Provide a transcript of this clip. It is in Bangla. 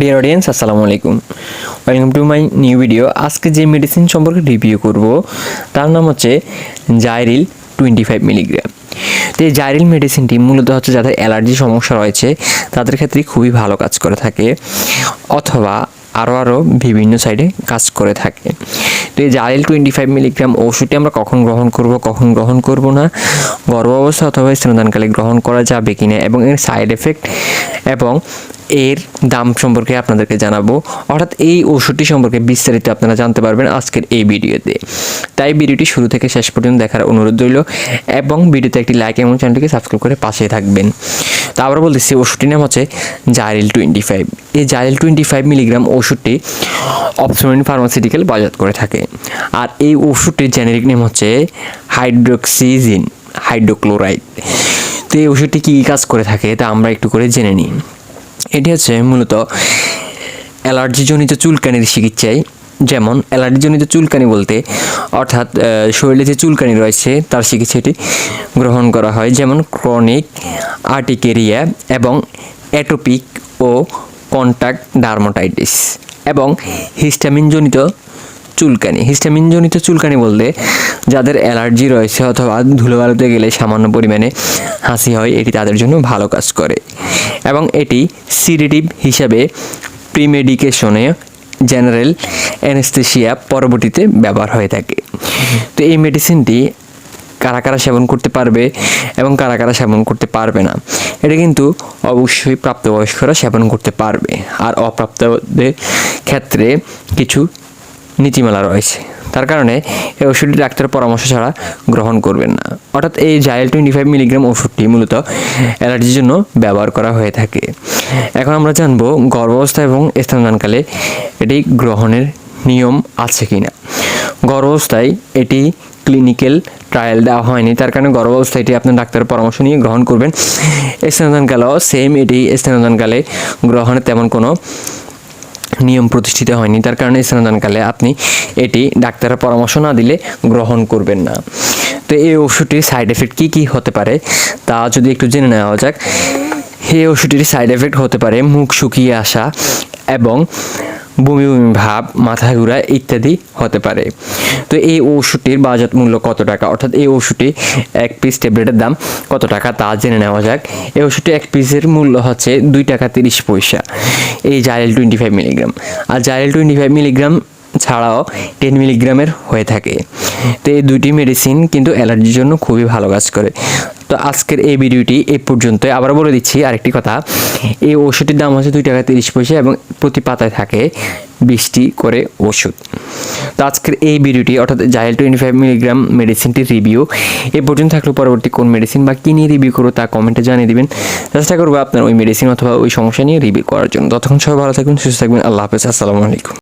ডিয়ার অডিয়েন্স আসসালামু আলাইকুম। Welcome to my new video আজকে যে মেডিসিন সম্পর্কে রিভিউ করব, তার নাম হচ্ছে জাইরিল টোয়েন্টি ফাইভ মিলিগ্রাম তো এই জাইরিল মেডিসিনটি মূলত হচ্ছে যাদের অ্যালার্জি সমস্যা রয়েছে, তাদের ক্ষেত্রে খুবই ভালো কাজ করে থাকে, অথবা আরও আরও বিভিন্ন সাইডে কাজ করে থাকে। তো এই জাইরিল টোয়েন্টি ফাইভ মিলিগ্রাম ওষুধটি আমরা কখন গ্রহণ করব, কখন গ্রহণ করব না গর্ভ অবস্থা অথবা স্তনদানকালে গ্রহণ করা যাবে কি না এবং এর সাইড এফেক্ট এবং এর দাম সম্পর্কে আপনাদেরকে জানাব। অর্থাৎ এই ওষুধটি সম্পর্কে বিস্তারিত আপনারা জানতে পারবেন আজকের এই ভিডিওতে। তাই ভিডিওটি শুরু থেকে শেষ পর্যন্ত দেখার অনুরোধ রইল এবং ভিডিওতে একটি লাইক এবং চ্যানেলটিকে সাবস্ক্রাইব করে পাশে থাকবেন। তা আবার বলতেছি ওষুধটির নাম হচ্ছে জাইরিল টোয়েন্টি ফাইভ এই জাইরিল টোয়েন্টি ফাইভ মিলিগ্রাম ওষুধটি অপসমেন্ট ফার্মাসিউটিক্যাল বাজার করে থাকে। আর এই ওষুধটির জেনেরিক নেম হচ্ছে হাইড্রোক্সিজিন, হাইড্রোক্লোরাইড। তো এই ওষুধটি কী কাজ করে থাকে তা আমরা একটু করে জেনে নিই। এটি হচ্ছে মূলত অ্যালার্জিজনিত চুলকানির চিকিৎসায় যেমন, অ্যালার্জিজনিত চুলকানি বলতে, অর্থাৎ শরীরে যে চুলকানি রয়েছে, তার চিকিৎসাটি গ্রহণ করা হয়। যেমন, ক্রনিক আর্টিকেরিয়া এবং অ্যাটোপিক ও কন্ট্যাক্ট ডার্মাটাইটিস এবং হিস্টামিনজনিত চুলকানি। হিস্টামিনজনিত চুলকানি বলতে, যাদের অ্যালার্জি রয়েছে অথবা ধুলোবালুতে গেলে সামান্য পরিমাণে হাসি হয়, এটি তাদের জন্য ভালো কাজ করে। এবং এটি সিডেটিভ হিসাবে প্রিমেডিকেশনে জেনারেল অ্যানেস্থেশিয়া পরবর্তীতে ব্যবহার হয়ে থাকে। তো এই মেডিসিনটি কারা কারা সেবন করতে পারবে এবং কারা কারা সেবন করতে পারবে না, এটা কিন্তু অবশ্যই প্রাপ্তবয়স্করা সেবন করতে পারবে। আর অপ্রাপ্তদের ক্ষেত্রে কিছু নীতিমালা রয়েছে। তার কারণে এই ওষুধটি ডাক্তারের পরামর্শ ছাড়া গ্রহণ করবেন না। অর্থাৎ এই জাইল টোয়েন্টি ফাইভ মিলিগ্রাম ওষুধটি মূলত অ্যালার্জির জন্য ব্যবহার করা হয়ে থাকে। এখন আমরা জানব গর্ভাবস্থা এবং স্তনদানকালে এটি গ্রহণের নিয়ম আছে কি না গর্ভাবস্থায় এটি ক্লিনিক্যাল ট্রায়াল দেওয়া হয়নি, তার কারণে গর্ভাবস্থায় এটি আপনার ডাক্তারের পরামর্শ নিয়ে গ্রহণ করবেন। স্থানদানকালেও সেম এটি স্তনদানকালে গ্রহণের তেমন কোনো নিয়ম প্রতিষ্ঠিত হয়নি। তার কারণে স্নানদানকালে আপনি এটি ডাক্তারের পরামর্শ না দিলে গ্রহণ করবেন না। তো এই ওষুধটির সাইড এফেক্ট কী কী হতে পারে তা যদি একটু জেনে নেওয়া যাক। এই ওষুধটির সাইড এফেক্ট হতে পারে মুখ শুকিয়ে আসা এবং বমি বমি ভাব, মাথা ঘুরা ইত্যাদি হতে পারে। তো এই ওষুধটির বাজার মূল্য কত টাকা? অর্থাৎ এই ওষুধটি এক পিস ট্যাবলেটের দাম কত টাকা তা জেনে নেওয়া যাক। এই ওষুধটি এক পিসের মূল্য হচ্ছে দুই টাকা তিরিশ পয়সা। এই জাইল টোয়েন্টি ফাইভ মিলিগ্রাম আর জাইল টোয়েন্টি ফাইভ মিলিগ্রাম ছাড়াও টেন মিলিগ্রামের হয়ে থাকে। তো এই দুটি মেডিসিন কিন্তু অ্যালার্জির জন্য খুবই ভালো কাজ করে। তো আজকের এই ভিডিওটি এই পর্যন্ত আবার বলে দিচ্ছি আরেকটি কথা। এই ওষুধটির দাম হচ্ছে দুই টাকা তিরিশ পয়সা এবং প্রতি পাতায় থাকে বিশটি করে ওষুধ। তো আজকের এই ভিডিওটি, অর্থাৎ জাইল টোয়েন্টি ফাইভ মিলিগ্রাম মেডিসিনটির রিভিউ, এ পর্যন্ত থাকলে পরবর্তী কোন মেডিসিন বা কী নিয়ে রিভিউ করব তা কমেন্টে জানিয়ে দেবেন। চেষ্টা করব আপনার ওই মেডিসিন অথবা ওই সমস্যা নিয়ে রিভিউ করার জন্য। ততক্ষণ সবাই ভালো থাকবেন, সুস্থ থাকবেন। আল্লাহ হাফেজ, আসসালামু আলাইকুম।